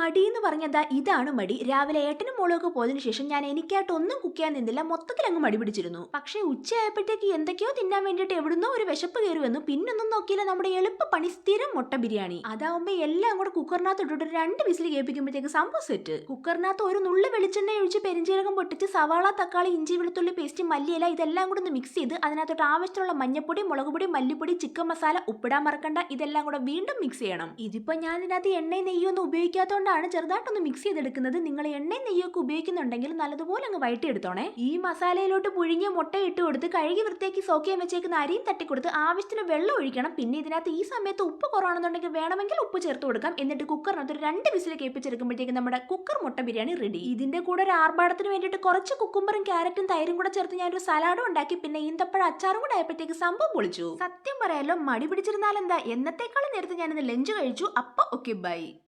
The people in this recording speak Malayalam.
മടി എന്ന് പറഞ്ഞതാ ഇതാണ് മടി. രാവിലെ ഏട്ടനും മോളും ഒക്കെ പോയതിനു ശേഷം ഞാൻ എനിക്കായിട്ട് ഒന്നും കുക്ക് ചെയ്യാൻ നിന്നില്ല. മൊത്തത്തിൽ അങ്ങ് മടി പിടിച്ചിരുന്നു. പക്ഷേ ഉച്ചയായപ്പോഴത്തേക്ക് എന്തൊക്കെയോ തിന്നാൻ വേണ്ടിയിട്ട് എവിടുന്നോ ഒരു വിശപ്പ് കയറുമെന്നു പിന്നൊന്നും നോക്കിയില്ല. നമ്മുടെ എളുപ്പ പണി സ്ഥിരം മുട്ട ബിരിയാണി. അതാവുമ്പോ എല്ലാം കൂടെ കുക്കറിനകത്ത് ഇട്ടിട്ട് രണ്ട് വിസിൽ കേൾപ്പിക്കുമ്പോഴത്തേക്ക് സംഭവം സെറ്റ് കുക്കറിനകത്ത് ഒരു നുള്ളു വെളിച്ചെണ്ണ ഒഴിച്ച് പെരിഞ്ചീരകം പൊട്ടിച്ച് സവാള തക്കാളി ഇഞ്ചി വെളുത്തുള്ളി പേസ്റ്റ് മല്ലിയില ഇതെല്ലാം കൂടെ ഒന്ന് മിക്സ് ചെയ്ത് അതിനകത്തോട്ട് ആവശ്യമുള്ള മഞ്ഞപ്പൊടി മുളക് പൊടി മല്ലിപ്പൊടി ചിക്കൻ മസാല ഉപ്പിടാൻ മറക്കണ്ട. ഇതെല്ലാം കൂടെ വീണ്ടും മിക്സ് ചെയ്യണം. ഇതിപ്പോ ഞാൻ ഇതിനകത്ത് എണ്ണയും നെയ്യൊന്നും ഉപയോഗിക്കാത്തതുകൊണ്ടാണ് ചെറുതായിട്ടൊന്ന് മിക്സ് ചെയ്തെടുക്കുന്നത്. നിങ്ങൾ എണ്ണയും നെയ്യൊക്കെ ഉപയോഗിക്കുന്നുണ്ടെങ്കിൽ നല്ലതുപോലെ അങ്ങ് വഴറ്റിയെടുത്തോണേ ഈ മസാലയിലോട്ട് പുഴുങ്ങിയ മുട്ട ഇട്ട് കൊടുത്ത് കഴുകി വൃത്തിയാക്കി സോക്ക് ചെയ്യാൻ വെച്ചേക്കുന്ന അരിയും തട്ടിക്കൊടുത്ത് ആവശ്യത്തിന് വെള്ളം ഒഴിക്കണം. പിന്നെ ഇതിനകത്ത് ഈ സമയത്ത് ഉപ്പ് കുറവാണെന്നുണ്ടെങ്കിൽ വേണമെങ്കിൽ ഉപ്പ് ചേർത്ത് കൊടുക്കാം. എന്നിട്ട് കുക്കറിനകത്ത് ഒരു രണ്ട് വിസിൽ കേൾപ്പിച്ചെടുക്കുമ്പോഴത്തേക്ക് നമ്മുടെ കുക്കർ മുട്ട ബിരിയാണി റെഡി ഇതിന്റെ കൂടെ ഒരു ആർഭാടത്തിന് വേണ്ടിയിട്ട് കുറച്ച് കുക്കുംബറും ക്യാരറ്റും തൈരും കൂടെ ചേർത്ത് ഞാനൊരു സലാഡും ഉണ്ടാക്കി പിന്നെ ഈന്തപ്പഴ അച്ചാറും കൂടെ ആയപ്പോഴത്തേക്ക് സംഭവം പൊളിച്ചു. സത്യം പറയാലോ മടി പിടിച്ചിരുന്നാൽ എന്താ എന്നത്തേക്കാളും നേരത്തെ ഞാനിന്ന് ലഞ്ച് കഴിച്ചു. അപ്പൊ ഓക്കെ ബൈ